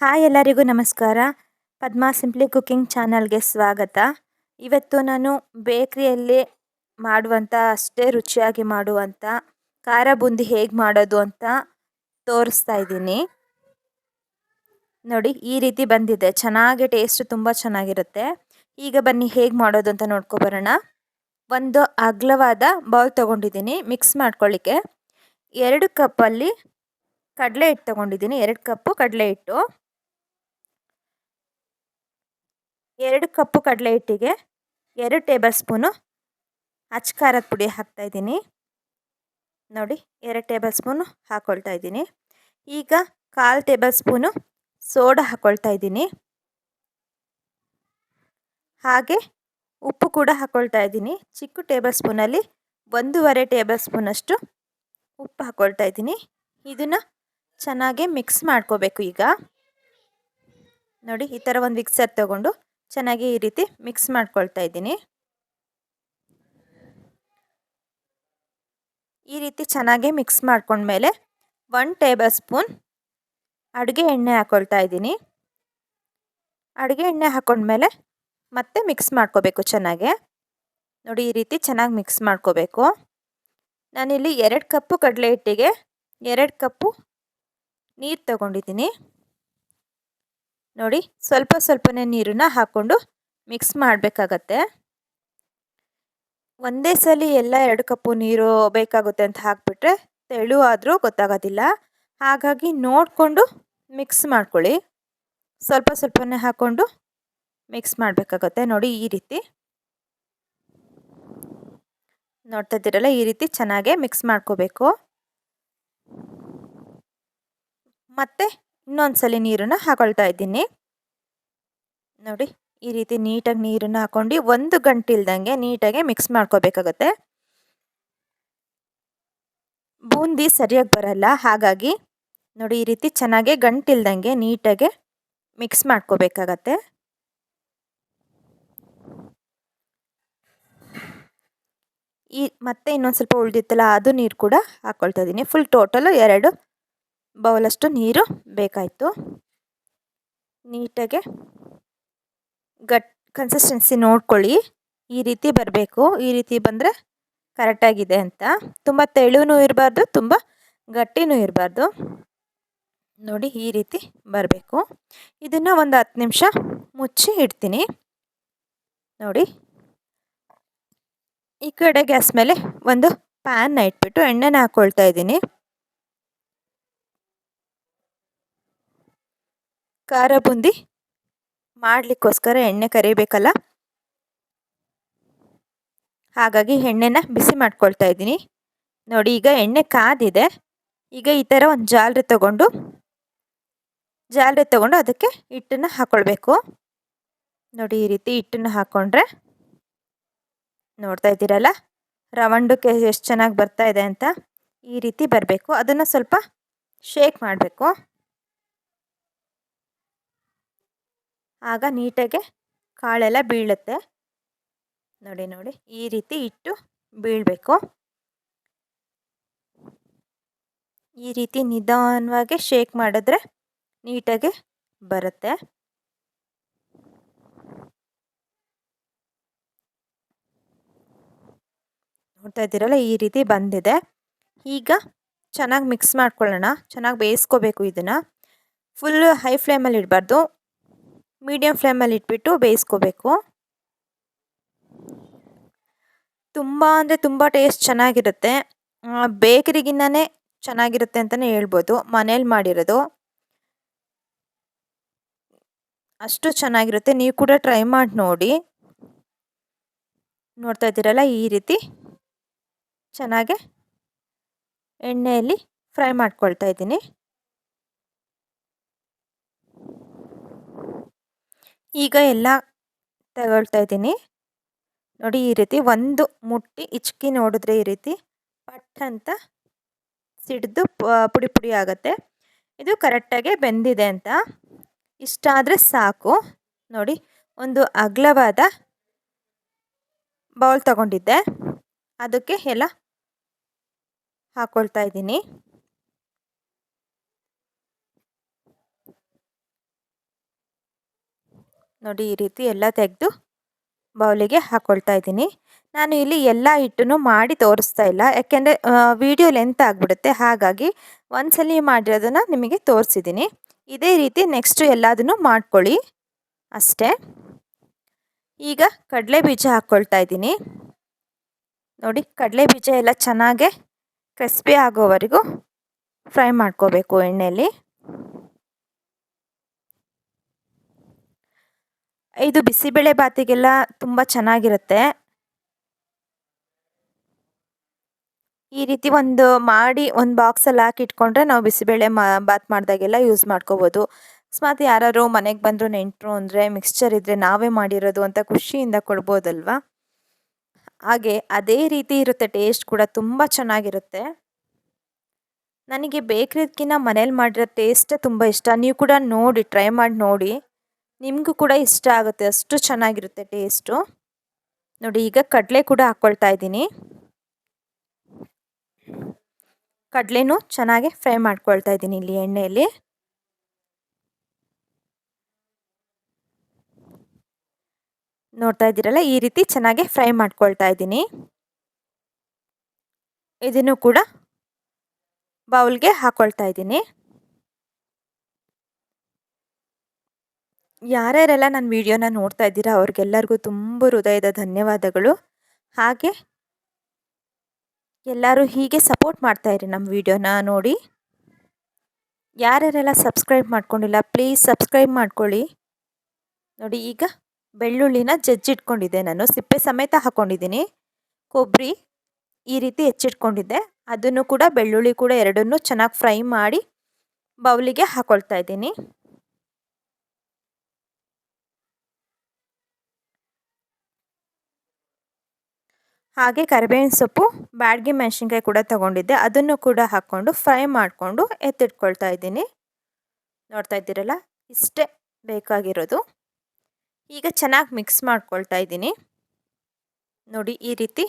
Hi ಎಲ್ಲರಿಗೂ ನಮಸ್ಕಾರ. Padma simply cooking ಚಾನಲ್ಗೆ ಸ್ವಾಗತ. ಇವತ್ತು ನಾನು ಬೇಕ್ರಿಯಲ್ಲಿ ಮಾಡುವಂಥ ಅಷ್ಟೇ ರುಚಿಯಾಗಿ ಮಾಡುವಂಥ ಖಾರ ಬೂಂದಿ ಹೇಗೆ ಮಾಡೋದು ಅಂತ ತೋರಿಸ್ತಾ ಇದ್ದೀನಿ. ನೋಡಿ, ಈ ರೀತಿ ಬಂದಿದೆ. ಚೆನ್ನಾಗಿ ಟೇಸ್ಟ್ ತುಂಬ ಚೆನ್ನಾಗಿರುತ್ತೆ. ಈಗ ಬನ್ನಿ ಹೇಗೆ ಮಾಡೋದು ಅಂತ ನೋಡ್ಕೊಬರೋಣ ಒಂದು ಅಗಲವಾದ ಬೌಲ್ ತೊಗೊಂಡಿದ್ದೀನಿ ಮಿಕ್ಸ್ ಮಾಡ್ಕೊಳ್ಳಿಕ್ಕೆ. ಎರಡು ಕಪ್ಪಲ್ಲಿ ಕಡಲೆ ಹಿಟ್ಟು ತೊಗೊಂಡಿದ್ದೀನಿ. ಎರಡು ಕಪ್ಪು ಕಡಲೆ ಹಿಟ್ಟು. ಎರಡು ಕಪ್ಪು ಕಡಲೆ ಹಿಟ್ಟಿಗೆ ಎರಡು ಟೇಬಲ್ ಸ್ಪೂನು ಅಚ್ಕಾರದ ಪುಡಿ ಹಾಕ್ತಾಯಿದ್ದೀನಿ ನೋಡಿ, ಎರಡು ಟೇಬಲ್ ಸ್ಪೂನು ಹಾಕ್ಕೊಳ್ತಾ ಇದ್ದೀನಿ. ಈಗ ಕಾಲು ಟೇಬಲ್ ಸ್ಪೂನು ಸೋಡಾ ಹಾಕ್ಕೊಳ್ತಾ ಇದ್ದೀನಿ. ಹಾಗೆ ಉಪ್ಪು ಕೂಡ ಹಾಕ್ಕೊಳ್ತಾ ಇದ್ದೀನಿ. ಚಿಕ್ಕ ಟೇಬಲ್ ಸ್ಪೂನಲ್ಲಿ ಒಂದೂವರೆ ಟೇಬಲ್ ಸ್ಪೂನಷ್ಟು ಉಪ್ಪು ಹಾಕ್ಕೊಳ್ತಾ ಇದ್ದೀನಿ. ಇದನ್ನು ಚೆನ್ನಾಗಿ ಮಿಕ್ಸ್ ಮಾಡ್ಕೋಬೇಕು ಈಗ. ನೋಡಿ, ಈ ಥರ ಒಂದು ಮಿಕ್ಸರ್ ತಗೊಂಡು ಚೆನ್ನಾಗಿ ಈ ರೀತಿ ಮಿಕ್ಸ್ ಮಾಡ್ಕೊಳ್ತಾ ಇದ್ದೀನಿ. ಈ ರೀತಿ ಚೆನ್ನಾಗಿ ಮಿಕ್ಸ್ ಮಾಡ್ಕೊಂಡ್ಮೇಲೆ ಒನ್ ಟೇಬಲ್ ಸ್ಪೂನ್ ಅಡುಗೆ ಎಣ್ಣೆ ಹಾಕ್ಕೊಳ್ತಾ ಇದ್ದೀನಿ. ಅಡುಗೆ ಎಣ್ಣೆ ಹಾಕ್ಕೊಂಡ್ಮೇಲೆ ಮತ್ತೆ ಮಿಕ್ಸ್ ಮಾಡ್ಕೋಬೇಕು ಚೆನ್ನಾಗೆ. ನೋಡಿ ಈ ರೀತಿ ಚೆನ್ನಾಗಿ ಮಿಕ್ಸ್ ಮಾಡ್ಕೋಬೇಕು. ನಾನಿಲ್ಲಿ ಎರಡು ಕಪ್ಪು ಕಡಲೆ ಹಿಟ್ಟಿಗೆ ಎರಡು ಕಪ್ಪು ನೀರು ತಗೊಂಡಿದ್ದೀನಿ. ನೋಡಿ, ಸ್ವಲ್ಪ ಸ್ವಲ್ಪನೇ ನೀರನ್ನ ಹಾಕ್ಕೊಂಡು ಮಿಕ್ಸ್ ಮಾಡಬೇಕಾಗತ್ತೆ. ಒಂದೇ ಸಲ ಎಲ್ಲ ಎರಡು ಕಪ್ಪು ನೀರು ಬೇಕಾಗುತ್ತೆ ಅಂತ ಹಾಕಿಬಿಟ್ರೆ ತೆಳು ಆದರೂ ಗೊತ್ತಾಗೋದಿಲ್ಲ. ಹಾಗಾಗಿ ನೋಡಿಕೊಂಡು ಮಿಕ್ಸ್ ಮಾಡ್ಕೊಳ್ಳಿ. ಸ್ವಲ್ಪ ಸ್ವಲ್ಪನೇ ಹಾಕ್ಕೊಂಡು ಮಿಕ್ಸ್ ಮಾಡಬೇಕಾಗತ್ತೆ ನೋಡಿ ಈ ರೀತಿ. ನೋಡ್ತಾ ಇದ್ದೀರಲ್ಲ, ಈ ರೀತಿ ಚೆನ್ನಾಗೆ ಮಿಕ್ಸ್ ಮಾಡ್ಕೋಬೇಕು. ಮತ್ತು ಇನ್ನೊಂದ್ಸಲಿ ನೀರನ್ನು ಹಾಕೊಳ್ತಾ ಇದ್ದೀನಿ. ನೋಡಿ, ಈ ರೀತಿ ನೀಟಾಗಿ ನೀರನ್ನು ಹಾಕೊಂಡು ಒಂದು ಗಂಟೆ ನೀಟಾಗಿ ಮಿಕ್ಸ್ ಮಾಡ್ಕೋಬೇಕಾಗತ್ತೆ. ಬೂಂದಿ ಸರಿಯಾಗಿ ಬರಲ್ಲ, ಹಾಗಾಗಿ ನೋಡಿ, ಈ ರೀತಿ ಚೆನ್ನಾಗಿ ಗಂಟಿಲ್ದಂಗೆ ನೀಟಾಗೆ ಮಿಕ್ಸ್ ಮಾಡ್ಕೋಬೇಕಾಗತ್ತೆ. ಈ ಮತ್ತೆ ಇನ್ನೊಂದು ಸ್ವಲ್ಪ ಉಳಿದಿತ್ತಲ್ಲ, ಅದು ನೀರು ಕೂಡ ಹಾಕ್ಕೊಳ್ತಾ ಇದ್ದೀನಿ. ಫುಲ್ ಟೋಟಲು ಎರಡು ಬೌಲಷ್ಟು ನೀರು ಬೇಕಾಯಿತು. ನೀಟಾಗೆ ಗಟ್ ಕನ್ಸಿಸ್ಟೆನ್ಸಿ ನೋಡ್ಕೊಳ್ಳಿ. ಈ ರೀತಿ ಬರಬೇಕು. ಈ ರೀತಿ ಬಂದರೆ ಕರೆಕ್ಟಾಗಿದೆ ಅಂತ. ತುಂಬ ತೆಳುವೂ ಇರಬಾರ್ದು, ತುಂಬ ಗಟ್ಟಿನೂ ಇರಬಾರ್ದು. ನೋಡಿ, ಈ ರೀತಿ ಬರಬೇಕು. ಇದನ್ನು ಒಂದು ಹತ್ತು ನಿಮಿಷ ಮುಚ್ಚಿ ಇಡ್ತೀನಿ. ನೋಡಿ. ಈ ಕಡೆ ಗ್ಯಾಸ್ ಮೇಲೆ ಒಂದು ಪ್ಯಾನ್ನ ಇಟ್ಬಿಟ್ಟು ಎಣ್ಣೆನ ಹಾಕ್ಕೊಳ್ತಾ ಇದ್ದೀನಿ. ಖಾರ ಬುಂದಿ ಮಾಡಲಿಕ್ಕೋಸ್ಕರ ಎಣ್ಣೆ ಕರಿಬೇಕಲ್ಲ? ಹಾಗಾಗಿ ಎಣ್ಣೆನ ಬಿಸಿ ಮಾಡ್ಕೊಳ್ತಾ ಇದ್ದೀನಿ. ನೋಡಿ, ಈಗ ಎಣ್ಣೆ ಕಾದಿದೆ. ಈಗ ಈ ಥರ ಒಂದು ಜಾಲರಿ ತಗೊಂಡು ಜಾಲರಿ ತಗೊಂಡು ಅದಕ್ಕೆ ಹಿಟ್ಟನ್ನು ಹಾಕ್ಕೊಳ್ಬೇಕು ನೋಡಿ, ಈ ರೀತಿ ಹಿಟ್ಟನ್ನು ಹಾಕ್ಕೊಂಡ್ರೆ ನೋಡ್ತಾ ಇದ್ದೀರಲ್ಲ, ರವಂಡಕ್ಕೆ ಎಷ್ಟು ಚೆನ್ನಾಗಿ ಬರ್ತಾ ಇದೆ ಅಂತ ಈ ರೀತಿ ಬರಬೇಕು. ಅದನ್ನು ಸ್ವಲ್ಪ ಶೇಕ್ ಮಾಡಬೇಕು. ಆಗ ನೀಟಾಗೆ ಕಾಳೆಲ್ಲ ಬೀಳುತ್ತೆ. ನೋಡಿ ನೋಡಿ, ಈ ರೀತಿ ಇಟ್ಟು ಬೀಳಬೇಕು. ಈ ರೀತಿ ನಿಧಾನವಾಗಿ ಶೇಕ್ ಮಾಡಿದ್ರೆ ನೀಟಾಗಿ ಬರುತ್ತೆ. ನೋಡ್ತಾ ಇದ್ದೀರಲ್ಲ, ಈ ರೀತಿ ಬಂದಿದೆ. ಈಗ ಚೆನ್ನಾಗಿ ಮಿಕ್ಸ್ ಮಾಡ್ಕೊಳ್ಳೋಣ. ಚೆನ್ನಾಗಿ ಬೇಯಿಸ್ಕೋಬೇಕು ಇದನ್ನು. ಫುಲ್ ಹೈ ಫ್ಲೇಮಲ್ಲಿ ಇಡಬಾರ್ದು. ಮೀಡಿಯಮ್ ಫ್ಲೇಮಲ್ಲಿ ಇಟ್ಬಿಟ್ಟು ಬೇಯಿಸ್ಕೋಬೇಕು. ತುಂಬ ಅಂದರೆ ತುಂಬ ಟೇಸ್ಟ್ ಚೆನ್ನಾಗಿರುತ್ತೆ. ಬೇಕರಿಗಿನ್ನೇ ಚೆನ್ನಾಗಿರುತ್ತೆ ಅಂತಲೇ ಹೇಳ್ಬೋದು. ಮನೇಲಿ ಮಾಡಿರೋದು. ಅಷ್ಟು ಚೆನ್ನಾಗಿರುತ್ತೆ. ನೀವು ಕೂಡ ಟ್ರೈ ಮಾಡಿ ನೋಡಿ. ನೋಡ್ತಾ ಇದ್ದೀರಲ್ಲ ಈ ರೀತಿ? ಚೆನ್ನಾಗೆ ಎಣ್ಣೆಯಲ್ಲಿ ಫ್ರೈ ಮಾಡ್ಕೊಳ್ತಾ ಇದ್ದೀನಿ. ಈಗ ಎಲ್ಲ ತಗೊಳ್ತಾ ಇದ್ದೀನಿ. ನೋಡಿ ಈ ರೀತಿ ಒಂದು ಮುಟ್ಟಿ ಇಚ್ಕಿ ನೋಡಿದ್ರೆ ಈ ರೀತಿ ಪಟ್ ಅಂತ ಸಿಡಿದು ಪುಡಿ ಪುಡಿ ಆಗುತ್ತೆ. ಇದು ಕರೆಕ್ಟಾಗಿ ಬೆಂದಿದೆ ಅಂತ. ಇಷ್ಟ ಆದರೆ ಸಾಕು. ನೋಡಿ ಒಂದು ಅಗಲವಾದ ಬೌಲ್ ತಗೊಂಡಿದ್ದೆ. ಅದಕ್ಕೆ ಎಲ್ಲ ಹಾಕ್ಕೊಳ್ತಾ ಇದ್ದೀನಿ. ನೋಡಿ ಈ ರೀತಿ ಎಲ್ಲ ತೆಗೆದು ಬೌಲಿಗೆ ಹಾಕ್ಕೊಳ್ತಾ ಇದ್ದೀನಿ. ನಾನು ಇಲ್ಲಿ ಎಲ್ಲ ಹಿಟ್ಟನ್ನು ಮಾಡಿ ತೋರಿಸ್ತಾ ಇಲ್ಲ. ಯಾಕೆಂದರೆ ವಿಡಿಯೋ ಲೆಂತ್ ಆಗಿಬಿಡುತ್ತೆ. ಹಾಗಾಗಿ ಒಂದ್ಸಲಿ ಮಾಡಿರೋದನ್ನು ನಿಮಗೆ ತೋರಿಸಿದ್ದೀನಿ. ಇದೇ ರೀತಿ ನೆಕ್ಸ್ಟು ಎಲ್ಲದನ್ನು ಮಾಡ್ಕೊಳ್ಳಿ. ಅಷ್ಟೇ. ಈಗ ಕಡಲೆ ಬೀಜ ಹಾಕ್ಕೊಳ್ತಾ ಇದ್ದೀನಿ. ನೋಡಿ, ಕಡಲೆ ಬೀಜ ಎಲ್ಲ ಚೆನ್ನಾಗೆ ಕ್ರಿಸ್ಪಿ ಆಗೋವರೆಗೂ ಫ್ರೈ ಮಾಡ್ಕೋಬೇಕು ಎಣ್ಣೆಯಲ್ಲಿ. ಇದು ಬಿಸಿಬೇಳೆ ಬಾತಿಗೆಲ್ಲ ತುಂಬ ಚೆನ್ನಾಗಿರುತ್ತೆ. ಈ ರೀತಿ ಒಂದು ಮಾಡಿ ಒಂದು ಬಾಕ್ಸಲ್ಲಿ ಹಾಕಿ ಇಟ್ಕೊಂಡ್ರೆ ನಾವು ಬಿಸಿಬೇಳೆ ಮಾ, ಬಾತ್ ಮಾಡಿದಾಗೆಲ್ಲ ಯೂಸ್ ಮಾಡ್ಕೋಬೋದು. ಅಕಸ್ಮಾತ್ ಯಾರು ಮನೆಗೆ ಬಂದರು ನೆಂಟರು ಅಂದರೆ ಮಿಕ್ಸ್ಚರ್ ಇದ್ದರೆ ನಾವೇ ಮಾಡಿರೋದು ಅಂತ ಖುಷಿಯಿಂದ ಕೊಡ್ಬೋದಲ್ವಾ? ಹಾಗೆ ಅದೇ ರೀತಿ ಇರುತ್ತೆ ಟೇಸ್ಟ್ ಕೂಡ ತುಂಬ ಚೆನ್ನಾಗಿರುತ್ತೆ. ನನಗೆ ಬೇಕ್ರಿದ್ಕಿಂತ ಮನೇಲಿ ಮಾಡಿರೋ ಟೇಸ್ಟೇ ತುಂಬ ಇಷ್ಟ. ನೀವು ಕೂಡ ನೋಡಿ ಟ್ರೈ ಮಾಡಿ ನೋಡಿ. ನಿಮಗೂ ಕೂಡ ಇಷ್ಟ ಆಗುತ್ತೆ, ಅಷ್ಟು ಚೆನ್ನಾಗಿರುತ್ತೆ ಟೇಸ್ಟು ನೋಡಿ, ಈಗ ಕಡಲೆ ಕೂಡ ಹಾಕ್ಕೊಳ್ತಾ ಇದ್ದೀನಿ. ಕಡಲೆನೂ ಚೆನ್ನಾಗಿ ಫ್ರೈ ಮಾಡ್ಕೊಳ್ತಾ ಇದ್ದೀನಿ ಇಲ್ಲಿ ಎಣ್ಣೆಯಲ್ಲಿ. ನೋಡ್ತಾ ಇದ್ದೀರಲ್ಲ, ಈ ರೀತಿ ಚೆನ್ನಾಗಿ ಫ್ರೈ ಮಾಡ್ಕೊಳ್ತಾ ಇದ್ದೀನಿ. ಇದನ್ನು ಕೂಡ ಬೌಲ್ಗೆ ಹಾಕ್ಕೊಳ್ತಾ ಇದ್ದೀನಿ. ಯಾರ್ಯಾರೆಲ್ಲ ನನ್ನ ವಿಡಿಯೋನ ನೋಡ್ತಾ ಇದ್ದೀರಾ ಅವ್ರಿಗೆಲ್ಲರಿಗೂ ತುಂಬ ಹೃದಯದ ಧನ್ಯವಾದಗಳು. ಹಾಗೆ ಎಲ್ಲರೂ ಹೀಗೆ ಸಪೋರ್ಟ್ ಮಾಡ್ತಾಯಿರಿ ನಮ್ಮ ವೀಡಿಯೋನ ನೋಡಿ. ಯಾರ್ಯಾರೆಲ್ಲ ಸಬ್ಸ್ಕ್ರೈಬ್ ಮಾಡ್ಕೊಂಡಿಲ್ಲ ಪ್ಲೀಸ್ ಸಬ್ಸ್ಕ್ರೈಬ್ ಮಾಡ್ಕೊಳ್ಳಿ. ನೋಡಿ ಈಗ ಬೆಳ್ಳುಳ್ಳಿನ ಜಜ್ಜಿಟ್ಕೊಂಡಿದ್ದೆ ನಾನು, ಸಿಪ್ಪೆ ಸಮೇತ ಹಾಕ್ಕೊಂಡಿದ್ದೀನಿ ಕೊಬ್ಬರಿ ಈ ರೀತಿ ಹೆಚ್ಚಿಟ್ಕೊಂಡಿದ್ದೆ, ಅದನ್ನು ಕೂಡ ಬೆಳ್ಳುಳ್ಳಿ ಕೂಡ ಎರಡನ್ನೂ ಚೆನ್ನಾಗಿ ಫ್ರೈ ಮಾಡಿ ಬೌಲಿಗೆ ಹಾಕೊಳ್ತಾ ಇದ್ದೀನಿ. ಹಾಗೆ ಕರಿಬೇವಿನ ಸೊಪ್ಪು, ಬ್ಯಾಡ್ಗೆ ಮೆಣಸಿನ್ಕಾಯಿ ಕೂಡ ತಗೊಂಡಿದ್ದೆ. ಅದನ್ನು ಕೂಡ ಹಾಕ್ಕೊಂಡು ಫ್ರೈ ಮಾಡಿಕೊಂಡು ಎತ್ತಿಟ್ಕೊಳ್ತಾ ಇದ್ದೀನಿ. ನೋಡ್ತಾ ಇದ್ದೀರಲ್ಲ? ಇಷ್ಟೇ ಬೇಕಾಗಿರೋದು. ಈಗ ಚೆನ್ನಾಗಿ ಮಿಕ್ಸ್ ಮಾಡ್ಕೊಳ್ತಾ ಇದ್ದೀನಿ. ನೋಡಿ ಈ ರೀತಿ.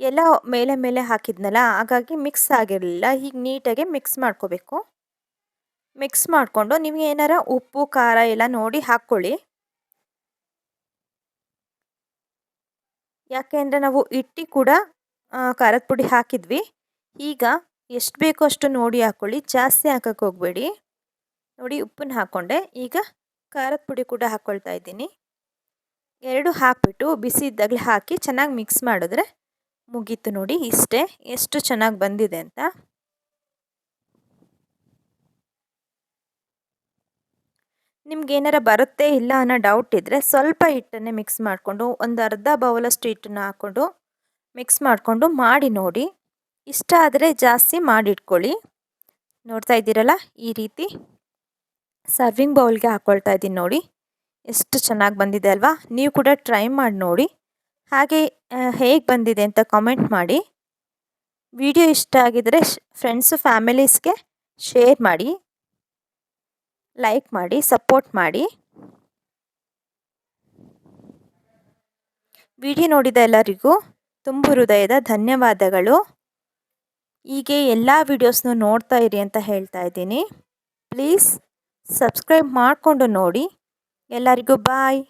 ಎಲ್ಲ ಮೇಲೆ ಮೇಲೆ ಹಾಕಿದ್ನಲ್ಲ? ಹಾಗಾಗಿ ಮಿಕ್ಸ್ ಆಗಿರಲಿಲ್ಲ. ಈಗ ನೀಟಾಗಿ ಮಿಕ್ಸ್ ಮಾಡ್ಕೋಬೇಕು. ಮಿಕ್ಸ್ ಮಾಡಿಕೊಂಡು ನೀವು ಏನಾರ ಉಪ್ಪು, ಖಾರ ಎಲ್ಲ ನೋಡಿ ಹಾಕ್ಕೊಳ್ಳಿ. ಯಾಕೆ ಅಂದರೆ ನಾವು ಇಟ್ಟಿ ಕೂಡ ಖಾರದ ಪುಡಿ ಹಾಕಿದ್ವಿ. ಈಗ ಎಷ್ಟು ಬೇಕೋ ಅಷ್ಟು ನೋಡಿ ಹಾಕ್ಕೊಳ್ಳಿ ಜಾಸ್ತಿ ಹಾಕಕ್ಕೆ ಹೋಗಬೇಡಿ. ನೋಡಿ ಉಪ್ಪನ್ನು ಹಾಕ್ಕೊಂಡೆ ಈಗ ಖಾರದ ಪುಡಿ ಕೂಡ ಹಾಕ್ಕೊಳ್ತಾ ಇದ್ದೀನಿ. ಎರಡು ಹಾಕಿಬಿಟ್ಟು ಬಿಸಿ ಇದ್ದಾಗಲೇ ಹಾಕಿ ಚೆನ್ನಾಗಿ ಮಿಕ್ಸ್ ಮಾಡಿದ್ರೆ ಮುಗೀತು ನೋಡಿ ಇಷ್ಟೇ. ಎಷ್ಟು ಚೆನ್ನಾಗಿ ಬಂದಿದೆ ಅಂತ. ನಿಮ್ಗೆ ಬರುತ್ತೆ ಇಲ್ಲ ಅನ್ನೋ ಡೌಟ್ ಇದ್ದರೆ ಸ್ವಲ್ಪ ಹಿಟ್ಟನ್ನೇ ಮಿಕ್ಸ್ ಮಾಡಿಕೊಂಡು ಒಂದು ಅರ್ಧ ಬೌಲಷ್ಟು ಹಿಟ್ಟನ್ನು ಹಾಕ್ಕೊಂಡು ಮಿಕ್ಸ್ ಮಾಡಿಕೊಂಡು ಮಾಡಿ ನೋಡಿ. ಇಷ್ಟ ಆದರೆ ಜಾಸ್ತಿ ಮಾಡಿಟ್ಕೊಳ್ಳಿ ನೋಡ್ತಾ ಇದ್ದೀರಲ್ಲ ಈ ರೀತಿ ಸರ್ವಿಂಗ್ ಬೌಲ್ಗೆ ಹಾಕ್ಕೊಳ್ತಾ ಇದ್ದೀನಿ ನೋಡಿ. ಎಷ್ಟು ಚೆನ್ನಾಗಿ ಬಂದಿದೆ ಅಲ್ವಾ? ನೀವು ಕೂಡ ಟ್ರೈ ಮಾಡಿ ನೋಡಿ. ಹಾಗೆ ಹೇಗೆ ಬಂದಿದೆ ಅಂತ ಕಾಮೆಂಟ್ ಮಾಡಿ. ವಿಡಿಯೋ ಇಷ್ಟ ಆಗಿದರೆ ಫ್ರೆಂಡ್ಸು ಫ್ಯಾಮಿಲೀಸ್ಗೆ ಶೇರ್ ಮಾಡಿ. ಲೈಕ್ ಮಾಡಿ ಸಪೋರ್ಟ್ ಮಾಡಿ. ವಿಡಿಯೋ ನೋಡಿದ ಎಲ್ಲರಿಗೂ ತುಂಬ ಹೃದಯದ ಧನ್ಯವಾದಗಳು. ಹೀಗೆ ಎಲ್ಲ ವಿಡಿಯೋಸ್ನು ನೋಡ್ತಾ ಇರಿ ಅಂತ ಹೇಳ್ತಾ ಇದ್ದೀನಿ. ಪ್ಲೀಸ್ ಸಬ್ಸ್ಕ್ರೈಬ್ ಮಾಡಿಕೊಂಡು ನೋಡಿ. ಎಲ್ಲರಿಗೂ ಬಾಯ್